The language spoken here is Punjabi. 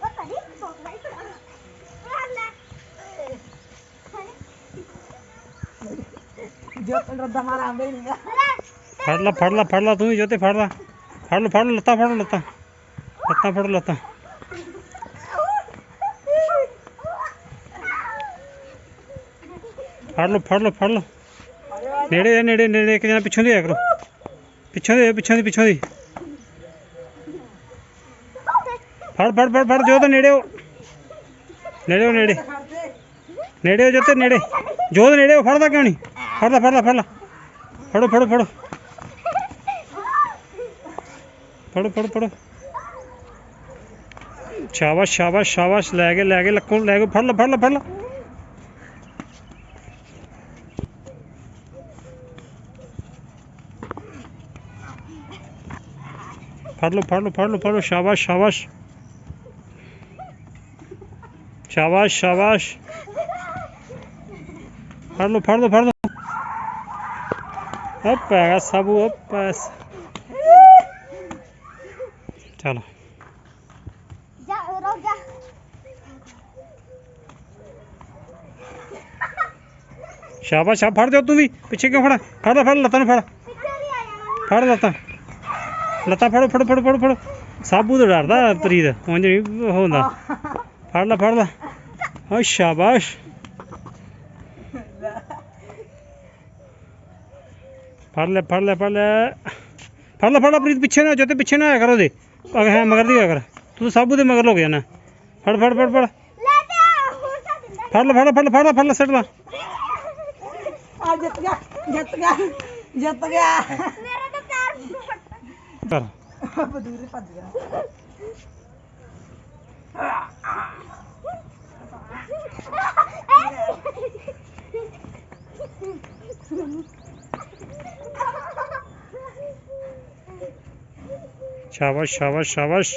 ਪਤਾ ਰੱਦਾ ਮਾਰਾ ਆਂਦੇ ਨਹੀਂ ਫੜ ਲਾ ਫੜ ਲਾ ਫੜ ਲਾ, ਤੂੰ ਵੀ ਜੋਤੇ ਫੜ ਲਾ। ਫੜ ਲਾ ਫੜ ਲਾ, ਲੱਤਾਂ ਫੜ ਲੱਤਾਂ। ਲੱਤਾਂ ਫੜ ਲੱਤਾਂ। ਫੜ ਲੋ ਫੜ ਲੋ ਫੜ ਲੋ। ਨੇੜੇ ਨੇੜੇ ਨੇੜੇ, ਇੱਕ ਜਣਾ ਪਿੱਛੋਂ ਦੀ ਆਇਆ ਕਰੋ ਪਿੱਛੋਂ ਦੀ ਪਿੱਛੋਂ ਦੀ ਪਿੱਛੋਂ ਦੀ। ਫੜ ਫੜ ਫੜ ਫੜ ਜੋ ਤਾਂ ਨੇੜੇ ਹੋ। ਨੇੜੇ ਹੋ, ਨੇੜੇ। ਨੇੜੇ ਹੋ, ਜੋਤੇ, ਨੇੜੇ। ਜੋ ਤਾਂ ਨੇੜੇ ਹੋ, ਫੜਦਾ ਕਿਉਂ ਨਹੀਂ? ਫੜਦਾ ਫੜਦਾ ਫੜ ਲਾ ਫੜੋ ਫੜੋ ਫੜੋ। ਫੜੋ ਫੜੋ ਫੜੋ। ਸ਼ਾਬਾਸ਼ ਸ਼ਾਬਾਸ਼ ਸ਼ਾਬਾਸ਼। ਲੈ ਕੇ ਲੈ ਕੇ, ਲੱਕੋਂ, ਲੈ ਕੇ, ਫੜ ਲੈ ਫੜ ਲੈ, ਫੜ ਲਾ। ਫੜ ਲਓ ਫੜ ਲਓ ਫੜ ਲਓ ਫੜ ਲਓ। ਸ਼ਾਬਾਸ਼ ਸ਼ਾਬਾਸ਼। ਸ਼ਾਬਾਸ਼ ਸ਼ਾਬਾਸ਼ ਫੜ ਲਓ ਫੜ ਲਓ ਫੜ ਲਓ ਹੱਪ ਹੈਗਾ ਸਾਬੂ ਹੱਪ ਚਲੋ ਜਾ ਰੋ ਜਾ ਸ਼ਾਬਾਸ਼ ਸ਼ਾਬ ਫੜ ਜਾ ਤੂੰ ਵੀ ਪਿੱਛੇ ਕਿਉਂ ਫੜ ਲੈ, ਫੜ ਲੱਤਾਂ ਨੂੰ ਫੜ ਆ ਫੜ ਲੱਤਾਂ ਲੱਤਾਂ ਫੜੋ ਫੜੋ ਫੜੋ ਫੜੋ ਫੜੋ ਸਾਬੂ ਤੋਂ ਡਰਦਾ ਪ੍ਰੀਤ ਉਂਝ ਨਹੀਂ ਹੁੰਦਾ ਫੜ ਲੈ ਫੜ ਲੈ ਓ ਸ਼ਾਬਾਸ਼ ਫੜ ਲੈ ਫੜ ਲੈ ਫੜ ਲੈ ਫੜ ਲੈ ਫੜ ਲੈ ਪ੍ਰੀਤ ਪਿੱਛੇ ਨਾ ਜੋ ਤੇ ਪਿੱਛੇ ਨਾ ਆਇਆ ਕਰੋ ਦੇ ਹੈ ਮਗਰ ਦੀ ਕਰ ਤੂੰ ਸਾਬੂ ਦੇ ਮਗਰ ਲੋ ਗਿਆ ਨਾ ਫੜ ਫੜ ਫੜ ਫੜ ਫੜ ਲੈ ਫੜ ਲੈ ਫੜ ਲੈ ਫੜ ਲੈ ਫੜ ਲੈ ਸੱਟ ਲਾ ਆ ਜਿੱਤ ਗਿਆ ਜਿੱਤ ਗਿਆ ਜਿੱਤ ਗਿਆ ਮੇਰਾ ਤਾਂ ਪੈਰ ਫੁੱਟ ਕਰ ਬਦੂਰੇ ਭੱਜ ਗਿਆ ਸ਼ਾਬਾਸ਼ ਸ਼ਾਬਾਸ਼ ਸ਼ਾਬਾਸ਼